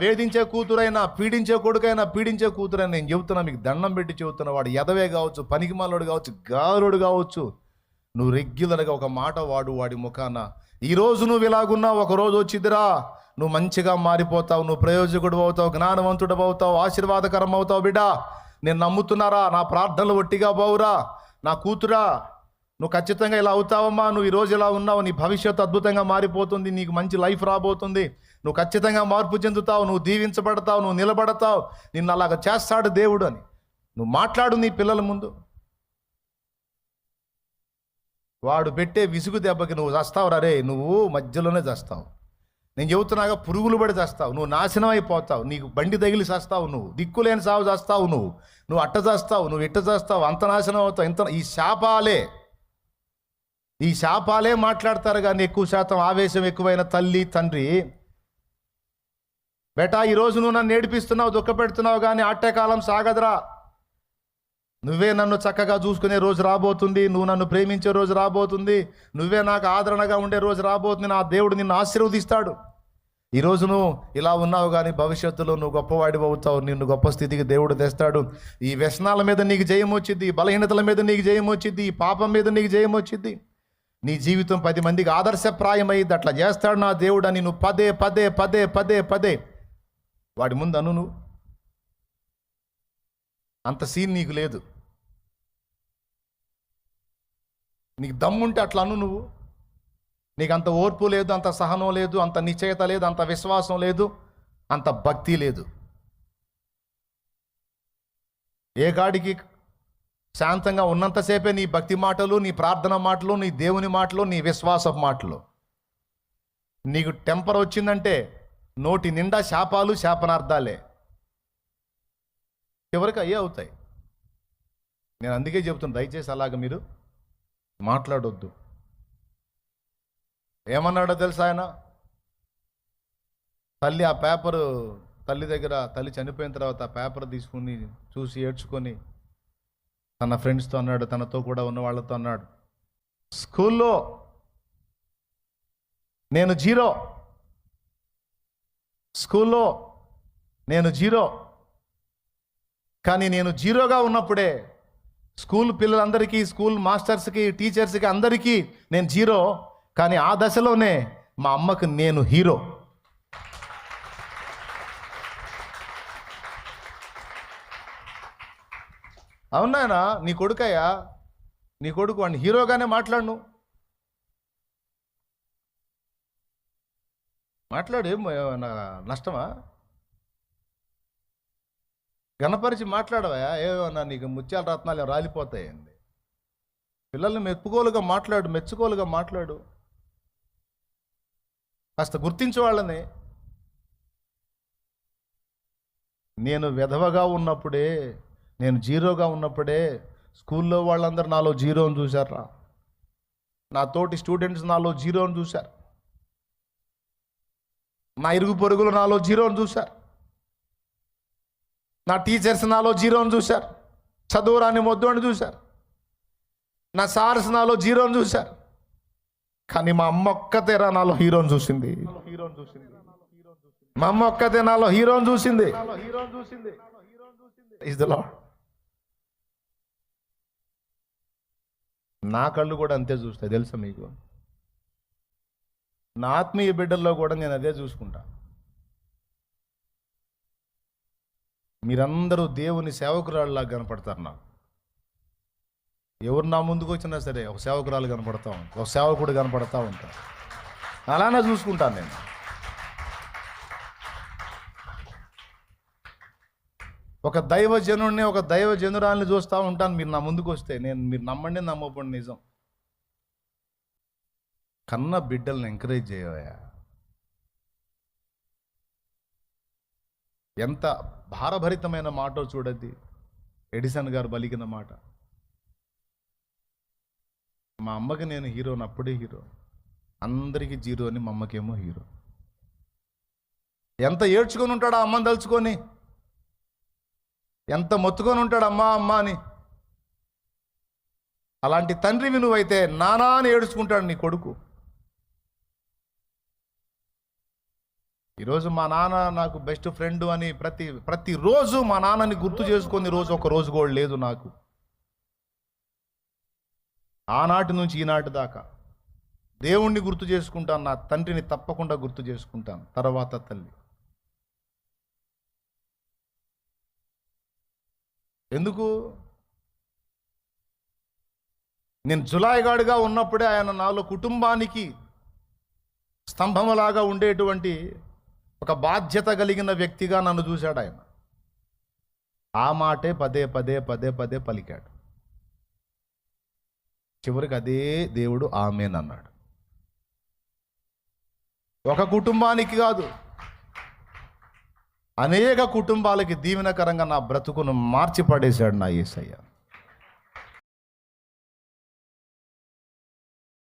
వేధించే కూతురైనా పీడించే కొడుకైనా పీడించే కూతురైనా నేను చెబుతున్నా మీకు దండం పెట్టి చెబుతున్నా వాడు ఎదవే కావచ్చు పనికిమాలోడు కావచ్చు గారుడు కావచ్చు. నువ్వు రెగ్యులర్గా ఒక మాట వాడు వాడి ముఖాన. ఈరోజు నువ్వు ఇలాగున్నావు ఒక రోజు వచ్చిదిరా. నువ్వు మంచిగా మారిపోతావు నువ్వు ప్రయోజకుడు అవుతావు జ్ఞానవంతుడు అవుతావు ఆశీర్వాదకరం అవుతావు బిడ్డా. నేను నమ్ముతున్నారా? నా ప్రార్థనలు ఒట్టిగా బావురా. నా కూతురా నువ్వు ఖచ్చితంగా ఇలా అవుతావమ్మా. నువ్వు ఈరోజు ఇలా ఉన్నావు నీ భవిష్యత్తు అద్భుతంగా మారిపోతుంది నీకు మంచి లైఫ్ రాబోతుంది. నువ్వు ఖచ్చితంగా మార్పు చెందుతావు నువ్వు దీవించబడతావు నువ్వు నిలబడతావు నిన్ను అలాగ చేస్తాడు దేవుడు అని. నువ్వు మాట్లాడు నీ పిల్లల ముందు. వాడు పెట్టే విసుగు దెబ్బకి నువ్వు చస్తావు రే నువ్వు మధ్యలోనే చస్తావు. నేను చెబుతున్నాగా పురుగులు పడి చేస్తావు. నువ్వు నాశనం అయిపోతావు. నీకు బండి తగిలి చేస్తావు నువ్వు. దిక్కులేని సాగు చేస్తావు నువ్వు. నువ్వు అట్ట చేస్తావు నువ్వు ఇట్ట చేస్తావు అంత నాశనం అవుతావు. ఇంత ఈ శాపాలే. ఈ శాపాలే మాట్లాడతారు కానీ ఎక్కువ శాతం ఆవేశం ఎక్కువైన తల్లి తండ్రి. బేటా ఈరోజు నువ్వు నన్ను ఏడిపిస్తున్నావు దుఃఖపెడుతున్నావు కానీ ఆట్యకాలం సాగదురా. నువ్వే నన్ను చక్కగా చూసుకునే రోజు రాబోతుంది నువ్వు నన్ను ప్రేమించే రోజు రాబోతుంది నువ్వే నాకు ఆదరణగా ఉండే రోజు రాబోతుంది నా దేవుడు నిన్ను ఆశీర్వదిస్తాడు. ఈరోజు నువ్వు ఇలా ఉన్నావు కానీ భవిష్యత్తులో నువ్వు గొప్పవాడి అవుతావు నిన్ను గొప్ప స్థితికి దేవుడు తెస్తాడు. ఈ వ్యసనాల మీద నీకు జయం వచ్చింది ఈ బలహీనతల మీద నీకు జయం వచ్చింది ఈ పాపం మీద నీకు జయం వచ్చింది నీ జీవితం పది మందికి ఆదర్శప్రాయమైంది అట్లా చేస్తాడు నా దేవుడు అని నువ్వు పదే పదే పదే పదే పదే వాడి ముందు అను నువ్వు అంత సీన్ నీకు లేదు. నీకు దమ్ముంటే అట్లా అను నువ్వు. నీకు అంత ఓర్పు లేదు అంత సహనం లేదు అంత నిశ్చయత లేదు అంత విశ్వాసం లేదు అంత భక్తి లేదు. ఏ గాడికి శాంతంగా ఉన్నంతసేపే నీ భక్తి మాటలు నీ ప్రార్థన మాటలు నీ దేవుని మాటలు నీ విశ్వాస మాటలు. నీకు టెంపర్ వచ్చిందంటే నోటి నిండా శాపాలు శాపనార్థాలే. చివరికి అయ్యే అవుతాయి. నేను అందుకే చెబుతున్నా దయచేసి అలాగ మీరు మాట్లాడొద్దు. ఏమన్నాడో తెలుసా ఆయన? తల్లి ఆ పేపరు తల్లి దగ్గర తల్లి చనిపోయిన తర్వాత ఆ పేపర్ తీసుకుని చూసి ఏడ్చుకొని తన ఫ్రెండ్స్తో అన్నాడు తనతో కూడా ఉన్న వాళ్ళతో అన్నాడు స్కూల్లో నేను జీరో. స్కూల్లో నేను జీరో. కానీ నేను జీరోగా ఉన్నప్పుడే స్కూల్ పిల్లలందరికీ స్కూల్ మాస్టర్స్కి టీచర్స్కి అందరికీ నేను జీరో. కానీ ఆ దశలోనే మా అమ్మకు నేను హీరో. అవునాయనా నీ కొడుకయ్యా నీ కొడుకు వాడిని హీరోగానే మాట్లాడు మాట్లాడు ఏమన్నా నష్టమా? గణపరిచి మాట్లాడవా? ఏమన్నా నీకు ముత్యాల రత్నాలు రాలిపోతాయండి. పిల్లల్ని మెప్పుకోలుగా మాట్లాడు మెచ్చుకోలుగా మాట్లాడు. కాస్త గుర్తించే వాళ్ళని. నేను విధవగా ఉన్నప్పుడే నేను జీరోగా ఉన్నప్పుడే స్కూల్లో వాళ్ళందరూ నాలో జీరోని చూశారా? నా తోటి స్టూడెంట్స్ నాలో జీరోని చూశారు. నా ఇరుగు పొరుగులు నాలో జీరోని చూశారు. నా టీచర్స్ నాలో జీరోని చూశారు. చదువురాని మొద్దు అని చూశారు. నా సార్స్ నాలో జీరోని చూశారు. కానీ మా అమ్మ ఒక్కతేరా నాలో హీరోని చూసింది. హీరోని చూసింది మా అమ్మ ఒక్కతే నాలో హీరోని చూసింది. హీరోని చూసింది ఇస్ ద లాడ్ నా కళ్ళు కూడా అంతే చూస్తాయి తెలుసా మీకు? నా ఆత్మీయ బిడ్డల్లో కూడా నేను అదే చూసుకుంటా. మీరందరూ దేవుని సేవకురాళ్ళలా కనపడతారు నాకు. ఎవరు నా ముందుకు వచ్చినా సరే ఒక సేవకురాలు కనపడతా ఉంటా ఒక సేవకుడు కనపడతా ఉంటా అలానే చూసుకుంటాను నేను. ఒక దైవజనుడిని ఒక దైవజనురాల్ని చూస్తూ ఉంటాను. మీరు నా ముందుకు వస్తే నేను మీరు నమ్మండి నమ్మకండి నిజం. కన్న బిడ్డల్ని ఎంకరేజ్ చేయవయా ఎంత భారభరితమైన మాట చూడద్ది ఎడిసన్ గారు బలికిన మాట. మా అమ్మకి నేను హీరోని అప్పుడే హీరో. అందరికీ జీరో అని మా అమ్మకేమో హీరో. ఎంత ఏడ్చుకొని ఉంటాడు ఆ అమ్మని తలుచుకొని? ఎంత మొత్తుకొని ఉంటాడు అమ్మా అమ్మ అని. అలాంటి తండ్రివి నువ్వైతే నానా అని ఏడుచుకుంటాడు నీ కొడుకు. ఈరోజు మా నాన్న నాకు బెస్ట్ ఫ్రెండ్ అని ప్రతి ప్రతిరోజు మా నాన్నని గుర్తు చేసుకుని రోజు ఒక రోజు కూడా లేదు నాకు. ఆనాటి నుంచి ఈనాటి దాకా దేవుణ్ణి గుర్తు చేసుకుంటాను నా తండ్రిని తప్పకుండా గుర్తు చేసుకుంటాను తర్వాత తల్లి. ఎందుకు? నేను జులాయిగాడుగా ఉన్నప్పుడే ఆయన నాలో కుటుంబానికి స్తంభములాగా ఉండేటువంటి ఒక బాధ్యత కలిగిన వ్యక్తిగా నన్ను చూశాడు ఆయన. ఆ మాటే పదే పదే పదే పదే పలికాడు. చివరికి అదే దేవుడు ఆమెను అన్నాడు ఒక కుటుంబానికి కాదు అనేక కుటుంబాలకి దీవెనకరంగా నా బ్రతుకును మార్చి పడేశాడు నా యేసయ్య